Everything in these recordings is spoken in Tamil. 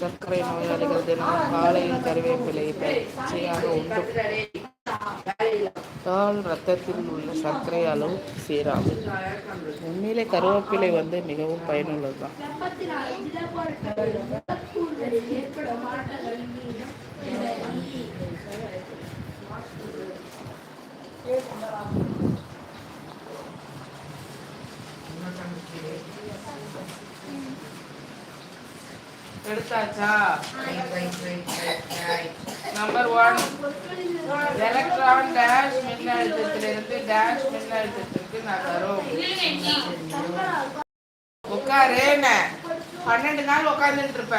சர்க்கரை நோயாளிகள் தினமும் காலையில் கருவேப்பிலை பச்சையாக உண்டு. தால் ரத்தத்தில் உள்ள சர்க்கரை அளவு சீராகும். உண்மையிலே கருவேப்பிலை வந்து மிகவும் பயனுள்ளது தான் எடுத்தாச்சா? நம்பர் ஒன் எலக்ட்ரான் டேஷ் மின்னழுத்தத்திலிருந்து டேஷ் மின்னழுத்தத்திற்கு நகரும். உட்காரேன பன்னெண்டு நாள் உட்காந்துட்டு இருப்ப.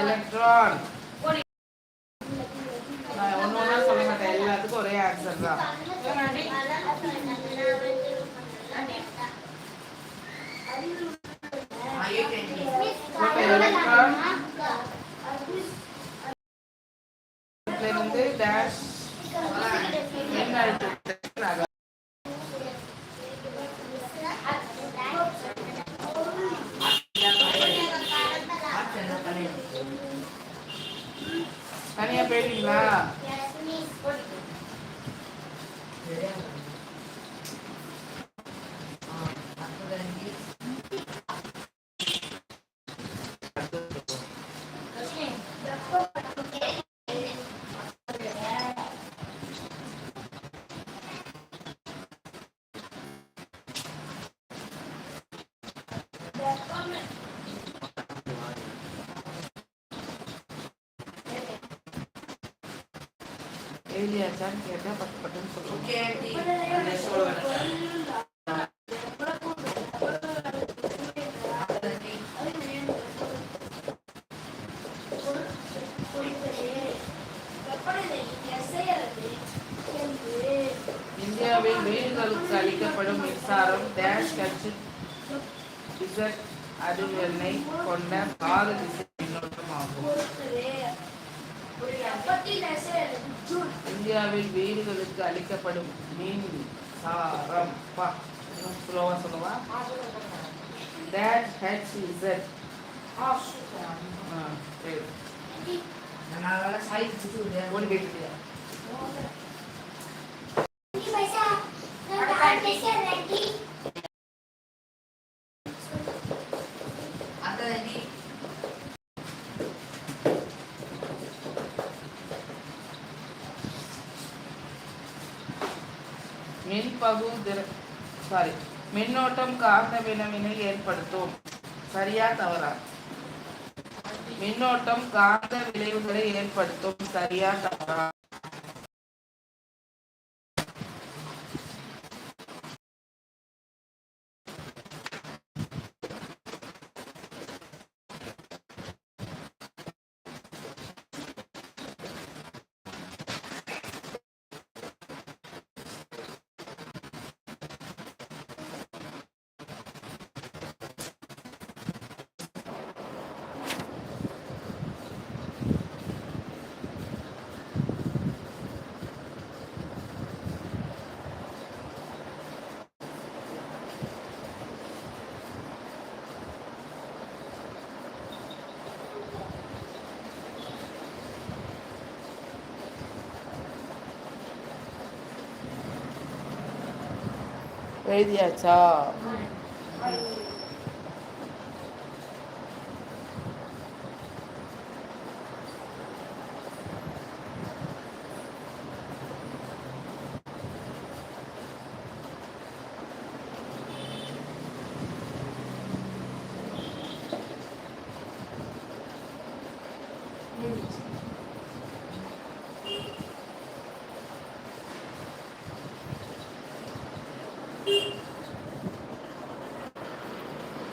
எலக்ட்ரான் நான் ஒன்று ஒன்றா சொல்ல மாட்டேன். எல்லாத்துக்கும் ஒரே ஆன்சர் தான். இருந்து டேஷ் என்ன தனியா போயிட்டீங்களா பட்டு பட்டுன்னு இந்தியாவில் வீடுகளுக்கு அளிக்கப்படும் மின்சாரம் டேஷ் கட்சி இசட் அதிர்வெண்ணை கொண்ட கால திசை மின்னோட்டம் ஆகும் இந்தியாவில் வீடுகளுக்கு அளிக்கப்படும் மின்சாரம் பா ஸ்லோவா சொல்லுவா? டேஷ் ஹெச் இசட் ஓடி போயிட்டு மின்பகுதிர சாரி மின்னோட்டம் காந்த வினவினை ஏற்படுத்தும். சரியா தவறா? மின்னோட்டம் காந்த விளைவுகளை ஏற்படுத்தும். சரியா தவறா? எழுதியாச்சா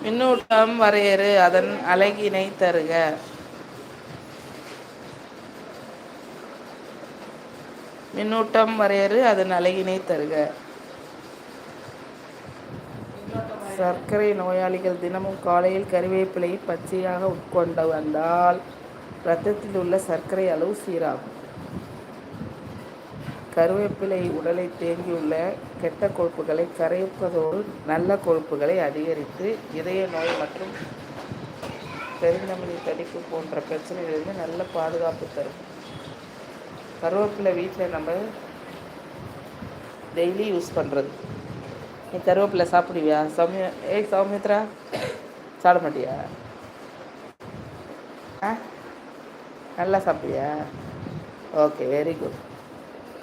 மின்னூட்டம் வரையறு அதன் அலகினை தருக. மின்னூட்டம் வரையறு அதன் அலகினை தருக. சர்க்கரை நோயாளிகள் தினமும் காலையில் கருவேப்பிலையை பச்சையாக உட்கொண்டு வந்தால் இரத்தத்தில் உள்ள சர்க்கரை அளவு சீராகும். கருவேப்பிலை உடலை தேங்கியுள்ள கெட்ட கொழுப்புகளை கரைப்பதோடு நல்ல கொழுப்புகளை அதிகரித்து இதய நோய் மற்றும் பெருந்தமனி தடிப்பு போன்ற பிரச்சனைகளிலிருந்து நல்ல பாதுகாப்பு தரும். கருவேப்பிலை வீட்டில் நம்ம டெய்லி யூஸ் பண்ணுறது நீ கருவேப்பிலை சாப்பிடுவியா? சௌமியா ஏய் சௌமித்ரா சாப்பிட மாட்டியா? ஆ? நல்லா சாப்பிடுவியா? ஓகே வெரி குட்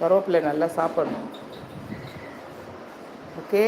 கருவேப்பிலை நல்லா சாப்பிடணும். ஓகே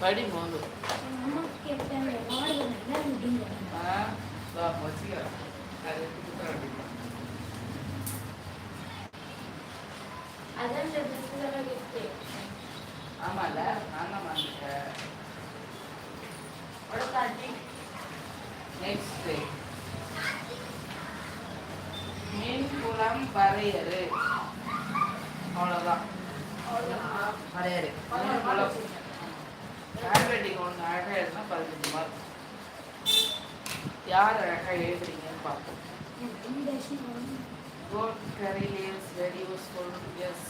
படி போது ஆ வா வச்சுக்கிறேன் அதை எடுத்து குத்துற வேண்டியது. ஆமால நான் தான் வந்துட்டேன் நெக்ஸ்ட் மீன் குளம் வரையறு அவ்வளோதான் ஹேண்ட் ரைட்டிங் ஒன்று அழகாக எழுதுனா பதினஞ்சு மார்க் யார் அழகாக எழுதுறீங்கன்னு பார்ப்போம். Code curry leaves very useful yes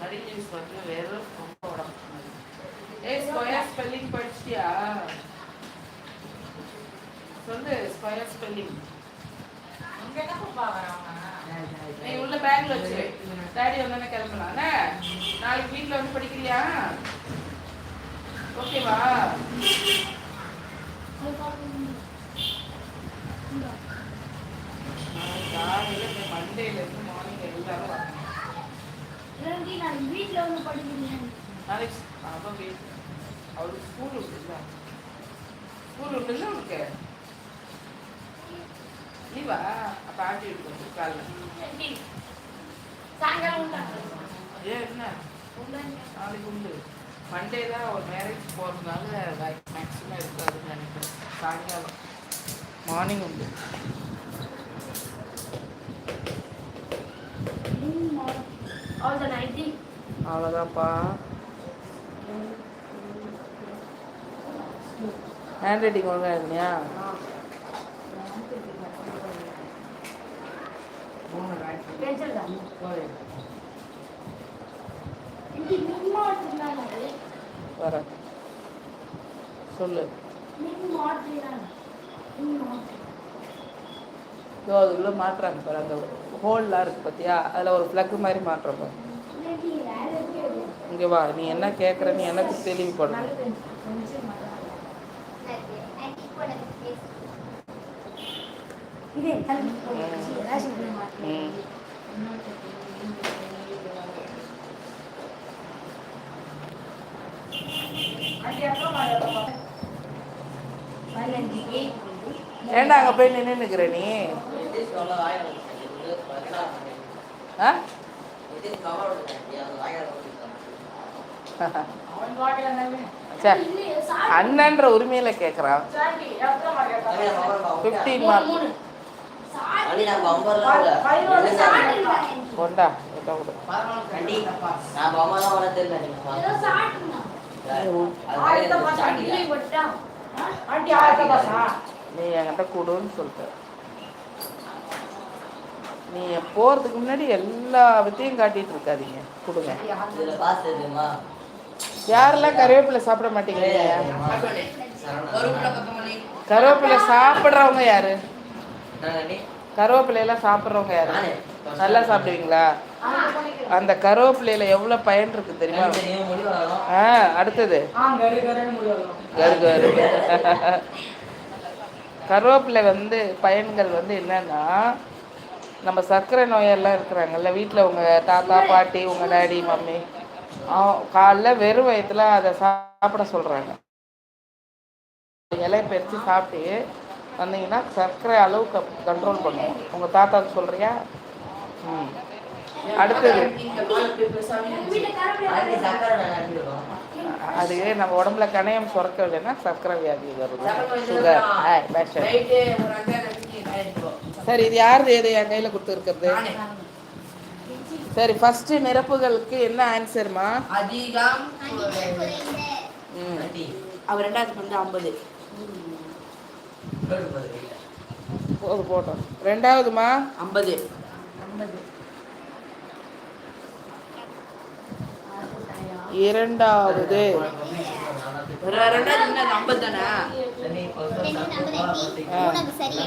curry leaves வந்து வெறும் ரொம்ப உடம்பு ஏய் ஸ்கொயர் ஸ்பெல்லிங் படிச்சிட்டியா? சொல்லு ஸ்கொயர் ஸ்பெல்லிங் நீ உள்ள பேக்ல வச்சு டாடி வந்தோடனே கிளம்பலாம்? நாளைக்கு வீட்டில் வந்து படிக்கிறியா? ஓகேவா நாளைக்கு காலையில இந்த மண்டேல இருந்து மார்னிங் எல்லாரும் வரணும் வீட்டுல வந்து படிக்கிறேன். நாளைக்கு அவன் வீட் அவளுக்கு ஸ்கூல் உண்டுல்ல. ஸ்கூல் உண்டுல்ல உனக்கு லீவா அப்போ வீட்டுக்கு வந்து காலைல ஏன் என்ன நாளைக்கு உண்டு மண்டே தான் ஒரு மேரேஜ் போகிறதுனால மேக்ஸிமம் இருக்காதுன்னு நினைக்கிறேன் சாயங்காலம் மார்னிங் உண்டு. அவ்வளோதான்ப்பா ஹேண்ட் ரைட்டிங் ஒழுங்காக எழுதுனியா வர. சொல்லு. மாற்றி இதோ அதுக்குள்ளே மாட்டுறாங்க பாரு அந்த ஹோல்லாம் இருக்குது பார்த்தியா அதில் ஒரு ப்ளக் மாதிரி இருக்கு இங்கே வா நீ என்ன கேட்குற நீ எனக்கு தெளிவுபடணும் கல்வி ம். ஏண்டா அங்கே போய் நின்று நீ? ஆ? சரி அண்ணன்ற உரிமையில் கேட்குறான் ஃபிஃப்டீன் மார்க் கொண்டா கொண்டா கொடு நீ என்கிட்ட கொடுன்னு சொல்லிட்ட. நீ போகிறதுக்கு முன்னாடி எல்லா வித்தையும் காட்டிட்டு இருக்காதீங்க. கொடுங்க. யாரெல்லாம் கருவேப்பிலை சாப்பிட மாட்டீங்களா கருவேப்பிலை சாப்பிட்றவங்க யாரு? கருவேப்பிலையெல்லாம் சாப்பிட்றவங்க யாரு? நல்லா சாப்பிடுவீங்களா? அந்த கருவேப்பிலையில எவ்வளோ பயன் இருக்கு தெரியுமா? ஆ அடுத்தது. ஆ கரு கருன்னு முடி வரும் கரு கரு. கருவேப்பிலை வந்து பயன்கள் வந்து என்னன்னா நம்ம சர்க்கரை நோயெல்லாம் இருக்கிறாங்கல்ல வீட்டில் உங்கள் தாத்தா பாட்டி உங்கள் டாடி மம்மி காலைல வெறும் வயிற்றுல அதை சாப்பிட சொல்கிறாங்க இலையை பறித்து சாப்பிட்டு வந்தீங்கன்னா சர்க்கரை அளவு கண்ட்ரோல் பண்ணும். உங்கள் தாத்தாவுக்கு சொல்கிறியா ம். அடுத்தது. அது நம்ம உடம்புல கணையம் சுரக்கவில்லைன்னா சர்க்கரை வியாதி வருது சுகர் பேஷன் சரி இது யாருது இது என் கையில் கொடுத்துருக்கிறது? சரி ஃபர்ஸ்ட் நிரப்புகளுக்கு என்ன ஆன்சர்மா அதிகம் அவர் ரெண்டாயிரத்துக்கு வந்து ஐம்பது. போடு போடு கையில. போது போட்டோம். ரெண்டாவதுமா? ஐம்பது. ஐம்பது. சரி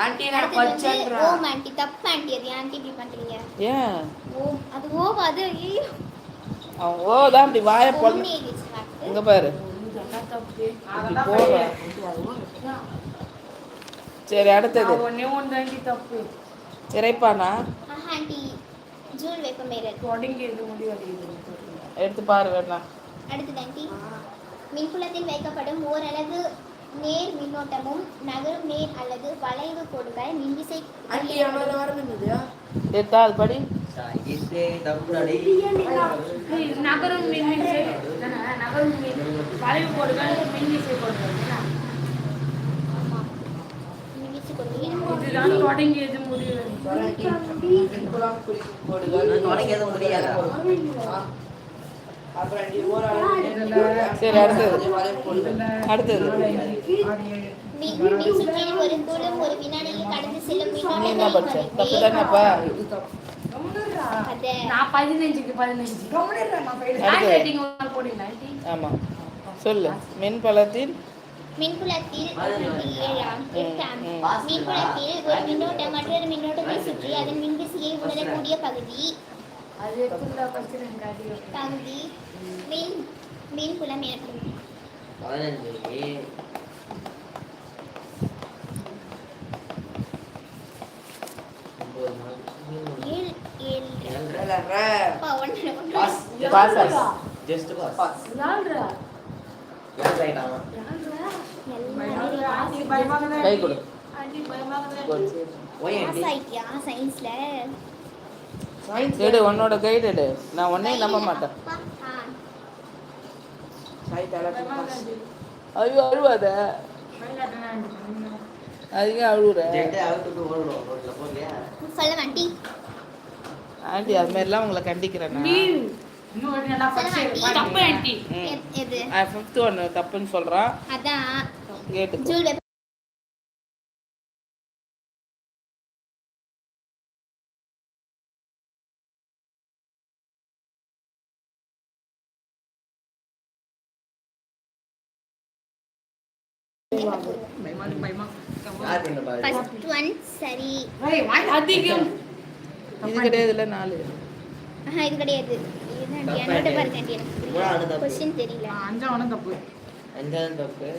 ஆண்டி நான் பச்சன்றா? ஓம் ஆண்டி தப்பு ஆண்டி அது. ஆண்டி இப்படி பண்றீங்க? ஏன்? ஓம் அது ஓம் அது அவன் ஓ தான் இப்படி வாயை பொண்ணு. இங்க பாரு. சரி அடுத்தது. ஒன்னே ஒன்று தப்பு. இறைப்பானா? ஆஹா ஆண்டி. ஜூன் வெப்பமேரல் தொடங்கி இது முடி வலிக்குது எடுத்து பாரு வேணா அடுத்தது ஆண்டி மின்புலத்தில் வைக்கப்படும் ஓரளவு நேர் மின்னோட்டமும் நகரும் நேர் அல்லது வளைவு கோடுகள் மின்விசை அது படி. நகரும் மின்விசை நகரும் மின் வளைவு கோடுகள் மின்விசை கோடுகள் ஆமா மின்விசை கோடுகள் இதுதான் தொடங்கியது முடிவு முடியாதா சரி அடுத்தது. அடுத்தது மின் மின் நீ என்ன படிச்ச தப்பு தானேப்பா நான் பதினஞ்சுக்கு பதினஞ்சு. ஆமாம் சொல்லு. மின்பலத்தின் மின்புலத்தில் ஏழாம் எட்டாம். மின்புலத்தில் ஒரு மின்னோட்டம் மற்றொரு மின்னோட்டத்தை சுற்றி அதன் மின்விசையை உணரக்கூடிய பகுதி. பகுதி. மின் மின்புலம் எனப்படும் ஒன்று பாஸ். பாஸ் ஆச்சு. Just ஆயிட்டியா சயின்ஸ்ல. எடு உன்னோட கைடு எடு. நான் உன்னையும் நம்ப மாட்டேன். ஐயோ அழுவாத? சொல்ல மாட்டி ஆண்டி. அது மாதிரிலாம் உங்களை கண்டிக்கிறேன் தப்பு ஒன்று தப்புன்னு சொல்கிறான் அதான். கேட்டு அதிகம். இது கிடையாதுல்ல நாலு. ஆஹா இது கிடையாது. என்னோட பாருங்க. கொஸ்டின் தெரியல. அஞ்சாவனம் தப்பு. அஞ்சாவது தப்பு.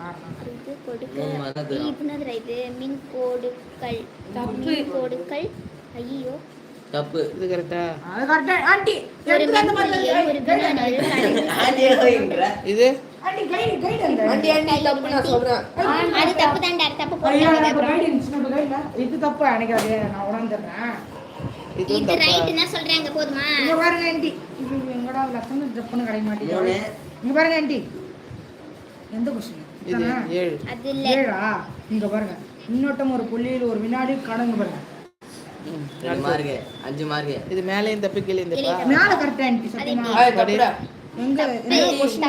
ஆறு இது கொடுக்க இது மின் கோடுகள். தப்பு. மின் கோடுகள். ஐயோ தப்பு. இது கரெக்டா அது கரெக்டா ஆண்டி ஒரு மின்புலியை ஒரு வினாடியில் கடந்து ஆண்டியே போயின்ற. இது? ஆண்டி ஆண்டி தப்பு நான் சொல்றேன். அது தப்பு தான்டா தப்பு போட்டாங்க அப்புறம். இது தப்பு எனக்கு அது நான் உணர்ந்துடுறேன். இது இது தப்பா? ரைட் தான் சொல்றாங்க போதுமா? இங்க பாருங்க ஆண்டி. இது எங்கடா லட்சம் தப்புன்னு கிடைக்க. மாட்டேங்குது இங்க பாருங்க ஆண்டி. எந்த கொஸ்டின் இது ஏழு. இங்க பாருங்க. மின்னோட்டம் ஒரு புள்ளியில் ஒரு வினாடி கடந்து பாருங்க. அஞ்சு. இது மேலேயும் தப்பு கீழே தப்பா? மேல கரெக்டா சத்தியமா. எங்க என்ன கொஸ்டின்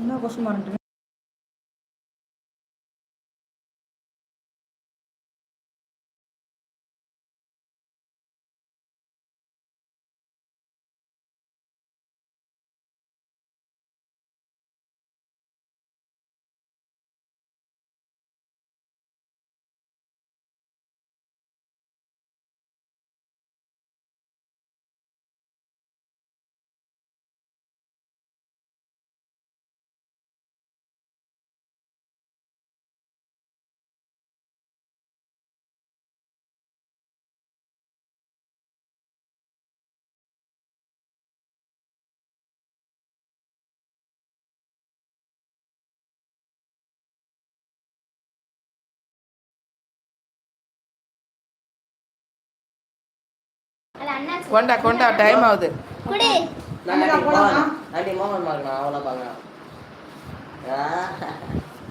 என்ன கொஸ்டின் மார்க்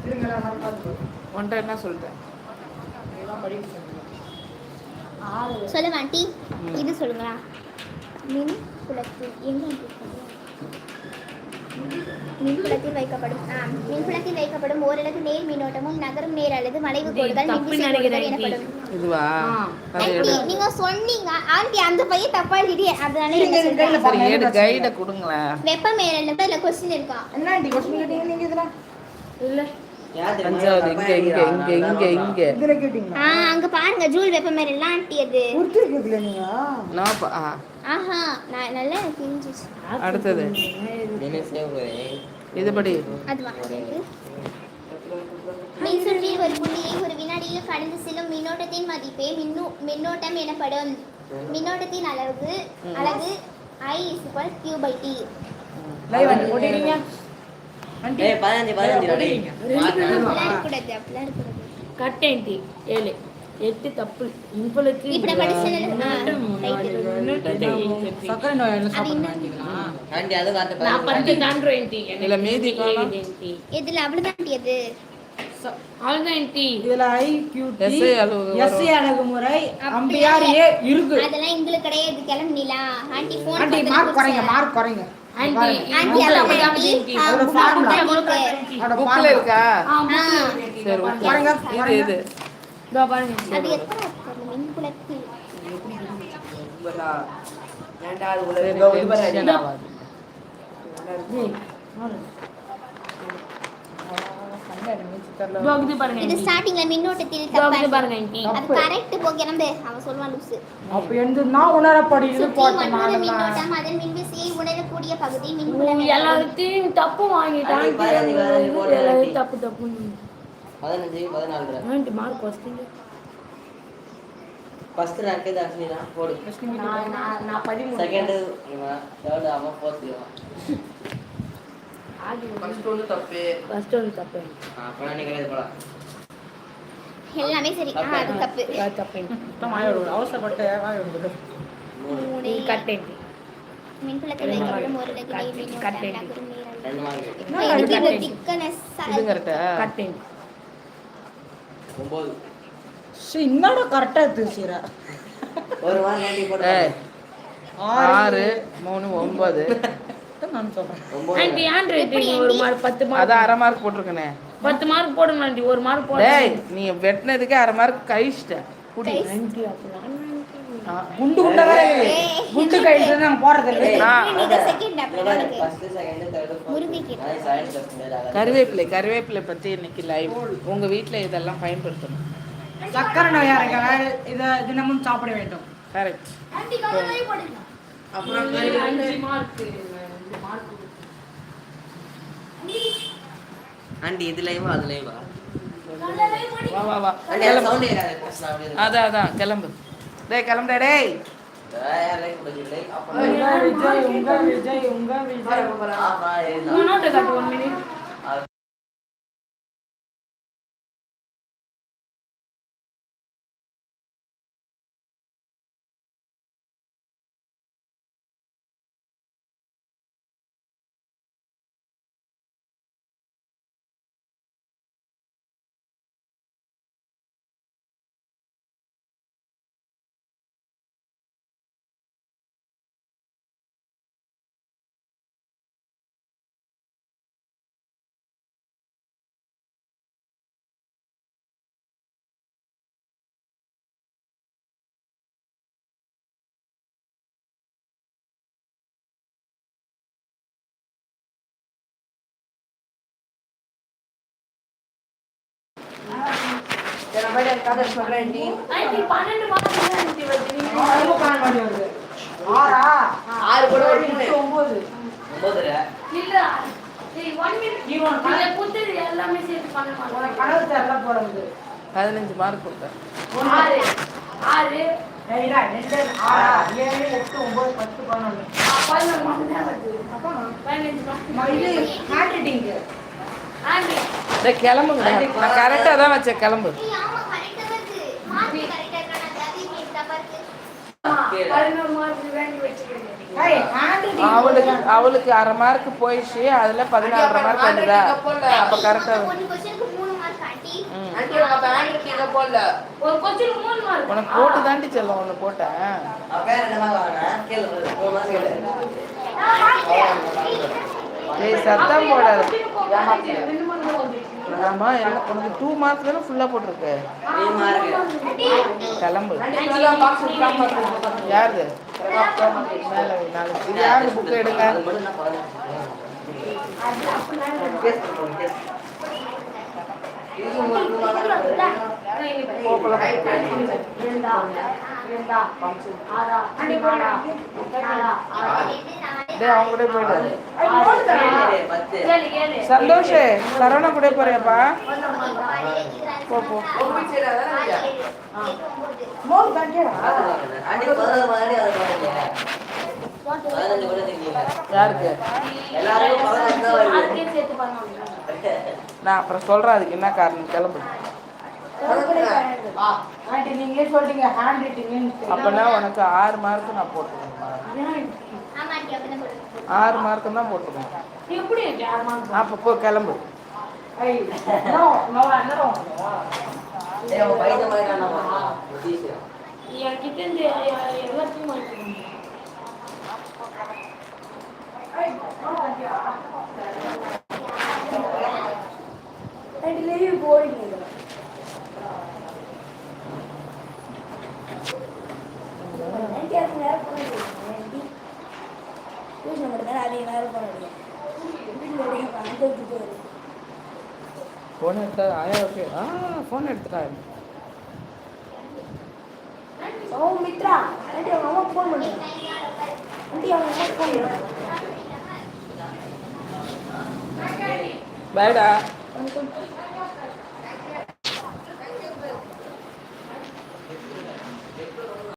இருங்க நான் வந்து பார்த்துட்டு ஒன்றை என்ன சொல்லிட்டேன்? சொல்லுங்க. ஆண்டி. இது சொல்லுங்களா மின் குளத்தில் எங்க? மின்புலத்தில் வைக்கப்படும் ஆ, மின்புலத்தில் வைக்கப்படும் ஓரளவு நேர் மின்னோட்டமும் நகரும் நேர் அல்லது வளைவு கோடுகள் எனப்படும். நீங்க சொன்னீங்க. ஆண்டி அந்த பையன் தப்பா எழுதி அதனால கைடை கொடுங்களேன். வெப்ப மேல கொஸ்டின் இருக்கும் என்ன ஆண்டி கொஸ்டின் கேட்டீங்க நீங்க இதுல? யார் இங்க இங்க. இங்க இங்க இங்க. இதுல கேட்டீங்களா? அங்க பாருங்க ஜூல் வெப்ப எல்லாம் ஆண்டி அது. நீங்க? ஆஹா நான் நல்லா அடுத்தது. என்ன சேவ் ஒரு புள்ளியை ஒரு வினாடியில் கடந்து செல்லும் மின்னோட்டத்தின் மதிப்பே மின்னு மின்னோட்டம் எனப்படும். மின்னோட்டத்தின் அளவு அளவு லைவ் ஆண்டி போட்டுறீங்க ஆண்டி ஏய், பதினஞ்சு, பதினஞ்சு, கட்டேன்டி ஏழு. எட்டு தப்பு. ரைட் சக்கரை நோய் என்ன அணுகுமுறை அம்பியார் இருக்கு. அதெல்லாம் எங்களுக்கு கிடையாது கிளம்பினா ஆண்டி மார்க் குறைங்க மார்க் குறைங்க. புக்ல இருக்கு. சரி குறைங்க இது இது இதோ பாருங்க. அது சரி இதோ இது. பாரு, tension ஆகாது. இதோ இது பாருங்க. இது ஆண்டி. ஸ்டார்டிங்ல மின்னோட்டத்தில் இதோ இது தப்பா பாருங்க ஆண்டி அது கரெக்ட் போ கிளம்பு அவன் சொல்லுவான் லூசு அப்ப எந்தனா உணரப்படுகிறது சுற்றி போட்ட மின்னோட்டம் அதன் உணரக்கூடிய பகுதி. எல்லாத்தையும் தப்பு வாங்கிட்டான் எல்லாத்தையும். தப்பு தப்பு பதினஞ்சு பதினாலு ஆண்டி மார்க் வச்சிட்டீங்க ஃபர்ஸ்ட் ரேங்க் இது அஸ்வினி தான் போடு. நான் நான் நான் பதிமூணு. செகண்ட் இவன் தேர்ட் அவன் ஃபோர்த் இவன். ஆடி ஃபர்ஸ்ட் ஒன்று தப்பு. ஃபர்ஸ்ட் ஒன்று தப்பு. அப்புறம் நீ கிடையாது போலாம். எல்லாமே சரி. ஆ, அது தப்பு. தப்பு. அவசரப்பட்டு கட்டேன் என்னடா கரெக்டா ஏய். ஆறு மூணு ஒன்பது நான் சொல்றேன். ஆண்டி ஒரு மார்க் பத்து மார்க் அதான் அரை மார்க் போட்டிருக்கனே பத்து மார்க் போடுங்க ஆண்டி ஒரு மார்க் போடுங்க. டேய் நீ வெட்டினதுக்கு அரை மார்க் கழிச்சிட்ட. குடி ஆண்டி அப்பலாம் ஆ, குண்டு குண்டா. குண்டு போறது முருங்கைக்கு. நான் ஃபர்ஸ்ட் கருவேப்பிலை கருவேப்பிலை பற்றி இன்னைக்கு லைவ் உங்க வீட்டில் இதெல்லாம் பயன்படுத்தணும். சக்கரை நோயாளிகள் இதை தினமும் சாப்பிட வேண்டும். கரெக்ட் அப்புறம் ஆண்டி இதுலயும் அதுலயும் வா வா வா. கிளம்பு. அதான் அதான். கிளம்பு. டேய் கிளம்புடா டேய். உங்க விஜய் உங்க விஜய் பதினஞ்சு மார்க் கொடுத்தேன். ஆறு. ஆறு. எட்டு, ஒன்பது, பத்து, பதினொன்று. பதினொன்று மார்க் தான் வருது. பதினஞ்சு கிளம்புங்க. நான் கரெக்டாக தான் வச்சேன் கிளம்பு. அவளுக்கு அவளுக்கு அரை மார்க் போயிடுச்சு. அதுல பதினாறு மார்க் வந்துதா? அப்ப கரெக்டா உனக்கு போட்டு தாண்டி செல்லும் ஒன்று போட்டேன். கேளு ஏய் சத்தம் வந்துச்சு ஆமா எல்லாம் உனக்கு டூ மார்க் தானே ஃபுல்லாக போட்டிருக்கு? கிளம்பு. யாரு? யாரு புக்கு எடுங்க? அவங்க கூட போயிடு ஏழு, பத்து ஏழு ஏழு சந்தோஷ் சரவணா கூட போறியாப்பா? போ போ. மோர் யாருக்கு? மார்க்கே நான் அப்புறம் சொல்றேன் அதுக்கு என்ன காரணம் கிளம்பு. அப்பனா உனக்கு ஆறு மார்க் நான் போட்டுருவேன் ஆறு மார்க் தான் போட்டுருவேன் அப்போ போ கிளம்பு. என்கிட்ட இந்த எல்லாத்தையும் மார்க் லீவ் போறீங்க நேரம் பண்ண முடியும் டியூஷன் மட்டும் அதே நேரம் பண்ண முடியும் வீட்டில் அந்த விட்டுட்டு வருது ஃபோன் எடுத்தா ஆயா ஓகே. ஆ ஃபோன் எடுத்துட்டா. அவன் மித்ரா ஆண்டி அவங்க அம்மா ஃபோன் பண்ணுங்க ஆண்டி அவங்க அம்மா ஃபோன் பண்ணுங்க பாய்டா